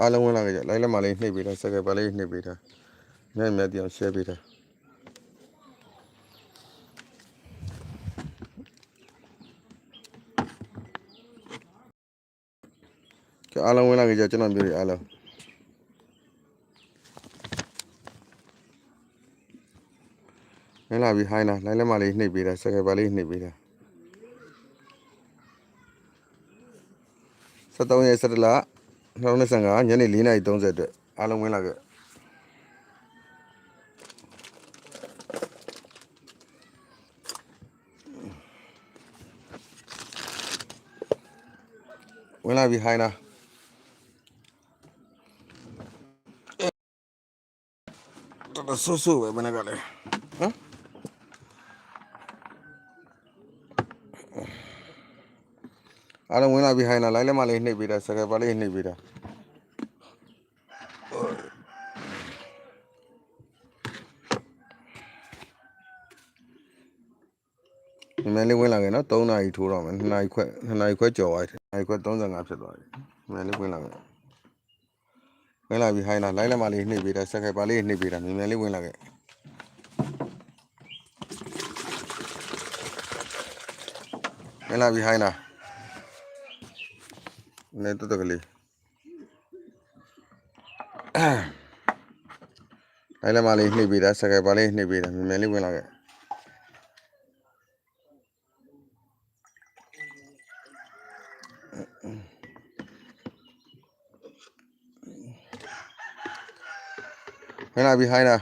အားလုံးဝင်လာကြလိုက်လက်မလေးနှိပ်ပေးတာစကယ်ပါလေးနှိပ်ပေးတာမြတ်မြတ်တရား share ပေးတာကြအားလုံးဝင်လာကြကျွန်တော်မျိုးတွေအားလုံးဝင်လာပြီဟိုင်းလာလိုက်လက်မလေးနှိပ်ပေးတာစကယ်ပါလေးနှိပ်ပေးတာ73ရက်17လ 2025ညနေ4:30အတွက်အားလုံးဝင်လာခဲ့ဝင်လာပြီဟိုင်းလာတော်တော်ဆူဆူပဲဘယ်နဲ့ကလဲဟမ်အားလုံးဝင်လာပြီဟိုင်းလာလိုက်လက်မလေးနှိပ်ပေးတာစကယ်ပါလေးနှိပ်ပေးတာဒီမဲ့လေးဝင်လာခဲ့နော် 3နာရီထိုးတော့မယ်2နာရီခွဲ2နာရီခွဲကြော်သွားတယ်2နာရီခွဲ35ဖြစ်သွားတယ်ဒီမဲ့လေးဝင်လာခဲ့ဝင်လာပြီဟိုင်းလာလိုက်လက်မလေးနှိပ်ပေးတာစကယ်ပါလေးနှိပ်ပေးတာမြင်မြန်လေးဝင်လာခဲ့ဝင်လာပြီဟိုင်းလာနေတော့တကလေးလိုက်လက်မလေးနှိပ်ပေးတာစကယ်ပါလေးနှိပ်ပေးတာမြင်မြန်လေးဝင်လာခဲ့ ဝင်လာပြီဟိုင်းလာ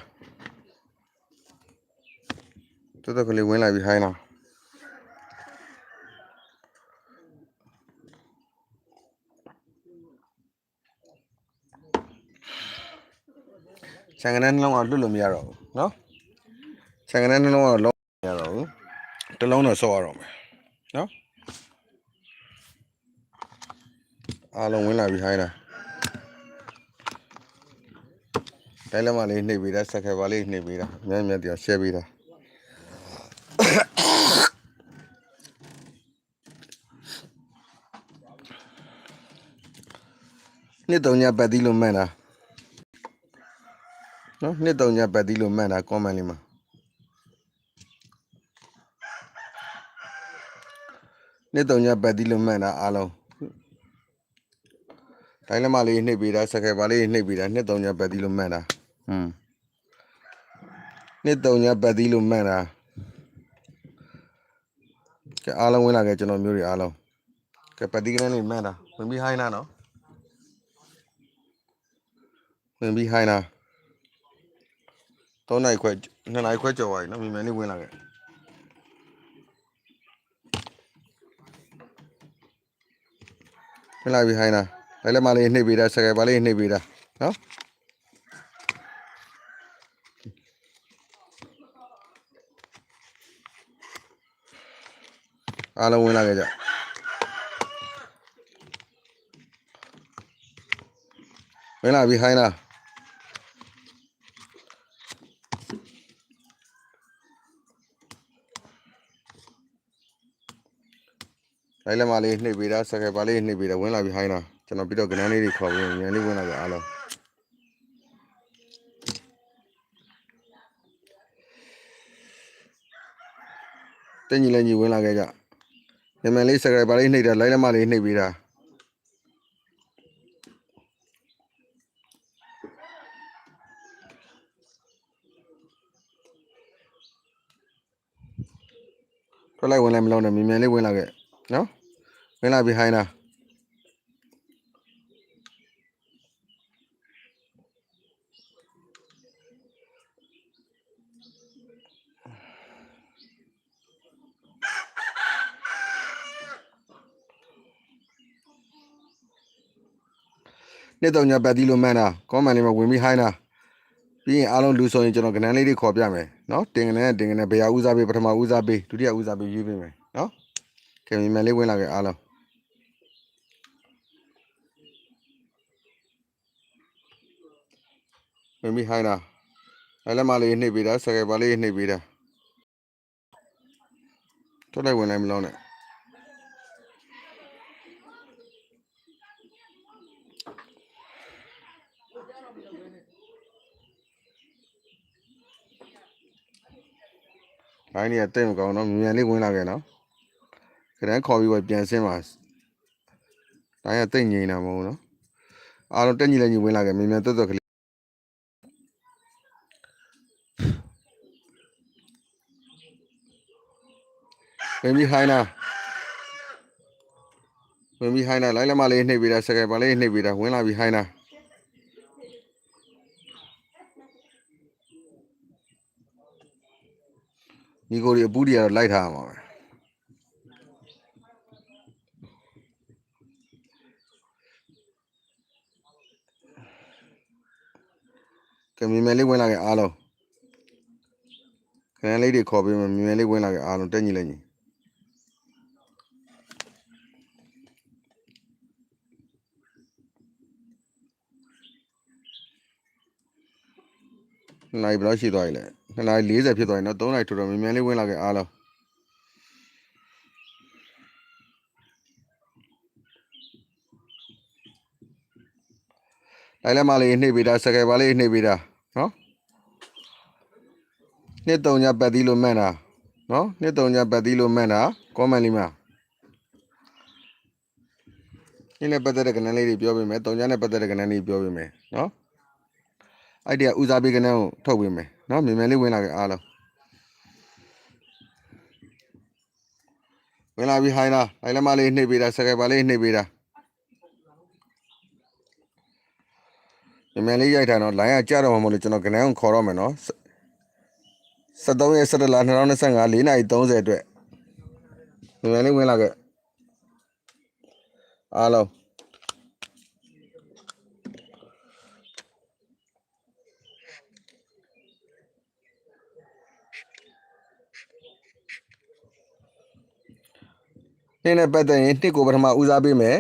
တော်တော်ကလေးဝင်လာပြီဟိုင်းလာခြံကနန်းနှလုံးအောင်လွတ်လို့မရတော့ဘူးနော်ခြံကနန်းနှလုံးအောင်လုံးမရတော့ဘူးတစ်လုံးတော့ဆော့ရတော့မယ်နော်အားလုံးဝင်လာပြီဟိုင်းလာ တိုင်းလက်မလေးနှိပ်ပေးတာစက်ခဲပါလေးနှိပ်ပေးတာအများကြီးတရား share ပေးတာနှစ်တုံညပတ်သီးလို့မှန်တာနော်နှစ်တုံညပတ်သီးလို့မှန်တာ comment လေးမှာနှစ်တုံညပတ်သီးလို့မှန်တာအားလုံးတိုင်းလက်မလေးနှိပ်ပေးတာစက်ခဲပါလေးနှိပ်ပေးတာနှစ်တုံညပတ်သီးလို့မှန်တာ ဟွန်းနှစ်တုံညပတ်သီးလို့မှန်တာကဲအားလုံးဝင်လာခဲ့ကျွန်တော်မျိုးတွေအားလုံးကဲပတ်သီးကလေးလေးမှန်တာဝင်ပြီးဟိုင်းလာနော်ဝင်ပြီးဟိုင်းလာ3နိုင်ခွဲ2နိုင်ခွဲကျော်သွားပြီနော်မြန်မြန်လေးဝင်လာခဲ့ဝင်လာပြီဟိုင်းလားလဲလဲမလေးနှိပ်ပေးတာစကယ်ပါလေးနှိပ်ပေးတာနော် အားလုံးဝင်လာခဲ့ကြဝင်လာပြီဟိုင်းလားလိုက်လက်မလေးနှိပ်ပေးတာစကယ်ပါလေးနှိပ်ပေးတာဝင်လာပြီဟိုင်းလားကျွန်တော်ပြီးတော့ကနန်းလေးတွေခေါ်ပြီးမြန်လေးဝင်လာကြအားလုံးတင်းကြီးလည်းကြီးဝင်လာခဲ့ကြ မြန်မြန်လေးစကယ်ပါလေးနှိပ်တာလိုက်လက်မလေးနှိပ်ပေးတာထွက်လိုက်ဝင်လိုက်မလုံးနဲ့မြန်မြန်လေးဝင်လာခဲ့နော်ဝင်လာပြီဟိုင်းလား နေ့တော့ညပတ်တီးလို့မှန်းတာကောမန်လေးမှာဝင်ပြီးဟိုင်းလားပြီးရင်အားလုံးလူဆိုရင်ကျွန်တော်ကနန်းလေးတွေခေါ်ပြမယ်နော်တင်ကနန်းတင်ကနန်းဘယ်ဟာဦးစားပေးပထမဦးစားပေးဒုတိယဦးစားပေးရွေးပေးမယ်နော်ကဲမြန်မြန်လေးဝင်လာခဲ့အားလုံးဝင်ပြီးဟိုင်းလားအဲ့လက်မလေးနှိပ်ပေးတာစကယ်ပါလေးနှိပ်ပေးတာထွက်လိုက်ဝင်လိုက်မလို့နဲ့ ဘိုင်းတွေကတိတ်မကောင်းတော့မြန်မြန်လေးဝင်လာခဲ့နော်ခရမ်းခေါ်ပြီးတော့ပြန်ဆင်းပါတိုင်းကတိတ်ငြိမ်တာမဟုတ်ဘူးနော်အားလုံးတက်ညီလည်းညီဝင်လာခဲ့မြန်မြန်တွတ်တွတ်ကလေးဝင်ပြီးဟိုင်းနာဝင်ပြီးဟိုင်းနာလိုက်လက်မလေးနှိပ်ပြီးတာစကယ်ပါလေးနှိပ်ပြီးတာဝင်လာပြီးဟိုင်းနာ ညီကိုတွေအပူတွေကတော့လိုက်ထားရမှာပဲကဲမြင်မြန်လေးဝင်လာခဲ့အားလုံးခရမ်းလေးတွေခေါ်ပြီးမြင်မြန်လေးဝင်လာခဲ့အားလုံးတက်ညီလည်းညီနိုင်ဘယ်လောက်ရှိသွားပြီလဲ 2နာရီ40ဖြစ်သွားပြီနော်3နာရီတော်တော်မြင်မြန်လေးဝင်လာခဲ့အားလုံးလိုက်လက်မလေးနှိပ်ပေးတာစကယ်ပါလေးနှိပ်ပေးတာနော်နှစ်တုံညာပတ်သီးလို့မှန်တာနော်နှစ်တုံညာပတ်သီးလို့မှန်တာကွန်မန့်လေးမှာဒီနဲ့ပတ်သက်တဲ့ကဏ္ဍလေးတွေပြောပေးမယ်တုံညာနဲ့ပတ်သက်တဲ့ကဏ္ဍလေးပြောပေးမယ်နော်အဲ့ဒီကဦးစားပေးကဏ္ဍကိုထုတ်ပေးမယ် နော်မြန်မြန်လေးဝင်လာခဲ့အားလုံးဝင်လာပြီးဟိုင်းလာလိုက်လက်မလေးနှိပ်ပေးတာစကယ်ပါလေးနှိပ်ပေးတာမြန်မြန်လေးရိုက်တာနော်လိုင်းကကြတော့မှာမဟုတ်လို့ကျွန်တော်ကဏ္ဍကိုခေါ်တော့မယ်နော်73ရက်17လ2025 4နာရီ30အတွက်မြန်မြန်လေးဝင်လာခဲ့အားလုံး နေ့နဲ့ပတ်သက်ရင်တစ်ကိုပထမဦးစားပေးမယ်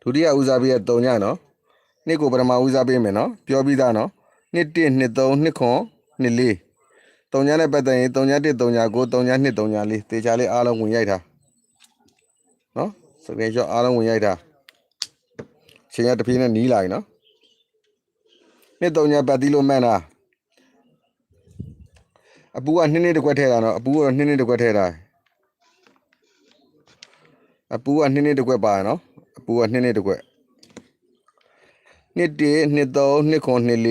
ဒုတိယဦးစားပေးရ3ညနော်နှစ်ကိုပထမဦးစားပေးမယ်နော်ပြောပြီးသားနော်နှစ်1နှစ်3နှစ်ခွန်နှစ်4 3ညနဲ့ပတ်သက်ရင်3ည1 3ည9 3ည2 3ည4တေချာလေးအားလုံးဝင်ရိုက်တာနော်စကရင်ရှော့အားလုံးဝင်ရိုက်တာချိန်ရတစ်ပြေးနဲ့နီးလာပြီနော်နှစ်3ညပတ်တီးလို့မှန်တာအပူကနှစ်နှစ်တစ်ခွက်ထဲတာနော်အပူကတော့နှစ်နှစ်တစ်ခွက်ထဲတာ အပူကနှစ်နှစ်တစ်ခွက်ပါရနော်အပူကနှစ်နှစ်တစ်ခွက်နှစ်1နှစ်3နှစ်ခွန်နှစ်4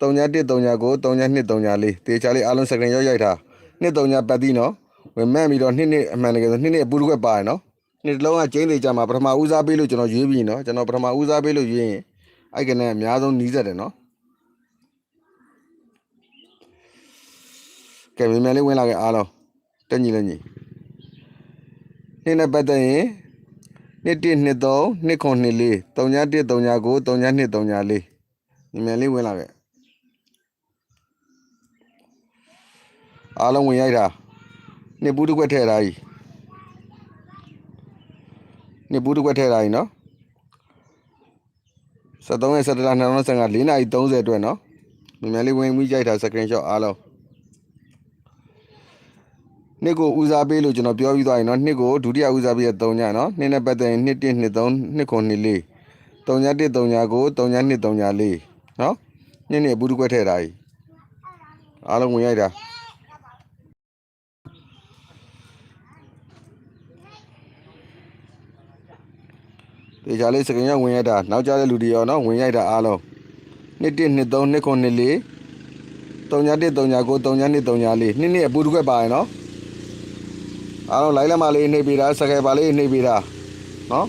3ည1 3ည9 3ည2 3ည4တေချာလေးအားလုံးစကရင်ရောက်ရိုက်တာနှစ်3ညပတ်သီးနော်ဝင်မှန်ပြီးတော့နှစ်နှစ်အမှန်တကယ်ဆိုနှစ်နှစ်အပူတစ်ခွက်ပါရနော်နှစ်တစ်လုံးကကျင်းသေးကြမှာပထမဦးစားပေးလို့ကျွန်တော်ရွေးပြီးနော်ကျွန်တော်ပထမဦးစားပေးလို့ရွေးရင်အဲ့ကနေအများဆုံးနီးစက်တယ်နော်ကဲမြန်မြန်လေးဝင်လာခဲ့အားလုံးတက်ညီလည်းညီ နှစ်နဲ့ပတ်သက်ရင်နှစ်1နှစ်3နှစ်ခွန်နှစ်4 3ည1 3ည9 3ည2 3ည4မြန်မြန်လေးဝင်လာခဲ့အားလုံးဝင်ရိုက်တာနှစ်ဘူးတစ်ခွက်ထည့်ထားကြီးနှစ်ဘူးတစ်ခွက်ထည့်ထားကြီးနော်73ရက်17လ2025 4နာရီ30အတွက်နော်မြန်မြန်လေးဝင်ပြီးရိုက်တာစကရင်ရှော့အားလုံး နှစ်ကိုဦးစားပေးလို့ကျွန်တော်ပြောပြီးသွားရင်နော်နှစ်ကိုဒုတိယဦးစားပေးရ3ညနော်နှစ်နဲ့ပတ်သက်ရင်1 1 2 3 2 9 2 4 3ည1 3ညကို3ည2 3ည4နော်နှစ်နှစ်ဘူးတကွက်ထည့်တာကြီးအားလုံးဝင်ရိုက်တာတေချာလေးစကင်ရဝင်ရိုက်တာနောက်ကြတဲ့လူတွေရောနော်ဝင်ရိုက်တာအားလုံး1 1 2 3 2 9 2 4 3ည1 3ညကို3ည2 3ည4နှစ်နှစ်အပူတကွက်ပါရနော် အားလုံးလိုက်လက်မလေးနှိပ်ပေးတာစကယ်ပါလေးနှိပ်ပေးတာနော်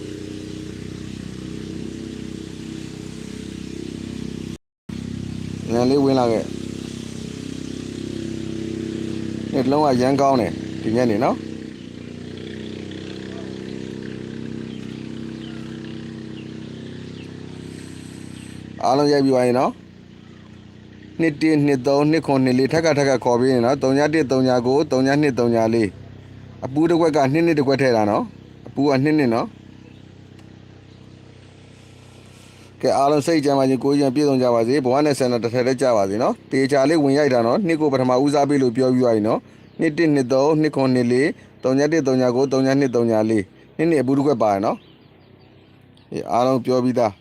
ညလေးဝင်လာခဲ့နေ့လုံးကရမ်းကောင်းတယ်ဒီညနေနော်အားလုံးရိုက်ပြီးသွားရင်နော်နှစ်1နှစ်3နှစ်9နှစ်4ထက်ကထက်ကခေါ်ပြီးရင်နော်3ည1 3ည9 3ည2 3ည4 အပူတစ်ခွက်ကနှစ်နှစ်တစ်ခွက်ထဲတာနော်အပူကနှစ်နှစ်နော်ကဲအားလုံးစိတ်ကြမ်းပါခြင်းကိုယ်ကျန်ပြည့်စုံကြပါစေဘဝနဲ့ဆန္ဒတစ်ထက်တည်းကြပါစေနော်တေချာလေးဝင်ရိုက်တာနော်နှစ်ကိုပထမဦးစားပေးလို့ပြောပြရရင်နော်နှစ်1နှစ်3နှစ်9နှစ်4 3ည1 3ည9 3ည2 3ည4နှစ်နှစ်အပူတစ်ခွက်ပါရနော်အေးအားလုံးပြောပြီးသား